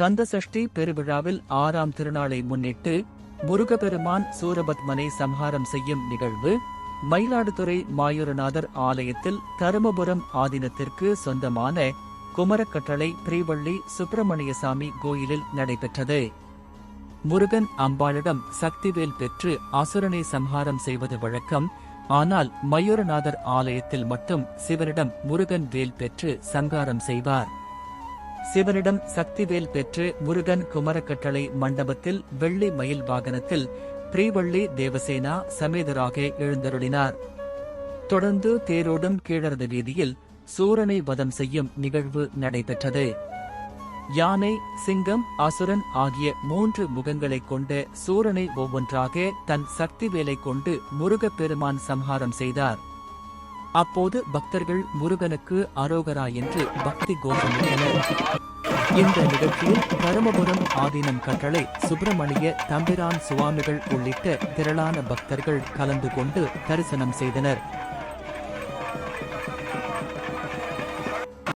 கந்தசஷ்டி பெருவிழாவில் ஆறாம் திருநாளை முன்னிட்டு முருகப்பெருமான் சூரபத்மனை சம்ஹாரம் செய்யும் நிகழ்வு மயிலாடுதுறை மாயூரநாதர் ஆலயத்தில் தருமபுரம் ஆதீனத்திற்கு சொந்தமான குமரக்கட்டளை பிரிவள்ளி சுப்பிரமணியசாமி கோயிலில் நடைபெற்றது. முருகன் அம்பாளிடம் சக்திவேல் பெற்று அசுரனை சம்ஹாரம் செய்வது வழக்கம். ஆனால் மயூரநாதர் ஆலயத்தில் மட்டும் சிவனிடம் முருகன் வேல் பெற்று சங்காரம் செய்வார். சிவனிடம் சக்திவேல் பெற்று முருகன் குமரக்கட்டளை மண்டபத்தில் வெள்ளி மயில் வாகனத்தில் பிரிவள்ளி தேவசேனா சமேதராக எழுந்தருளினார். தொடர்ந்து தேரோடும் கீழரத வீதியில் சூரனை வதம் செய்யும் நிகழ்வு நடைபெற்றது. யானை சிங்கம் அசுரன் ஆகிய மூன்று முகங்களைக் கொண்ட சூரனை ஒவ்வொன்றாக தன் சக்தி வேலை கொண்டு முருகப்பெருமான் சம்ஹாரம் செய்தார். அப்போது பக்தர்கள் முருகனுக்கு அரோகரா என்று பக்தி கோஷமிட்டனர் இந்த நிகழ்ச்சியில் தருமபுரம் ஆதீனம் கட்டளை சுப்பிரமணிய தம்பிரான் சுவாமிகள் உள்ளிட்ட திரளான பக்தர்கள் கலந்து கொண்டு தரிசனம் செய்தனர்.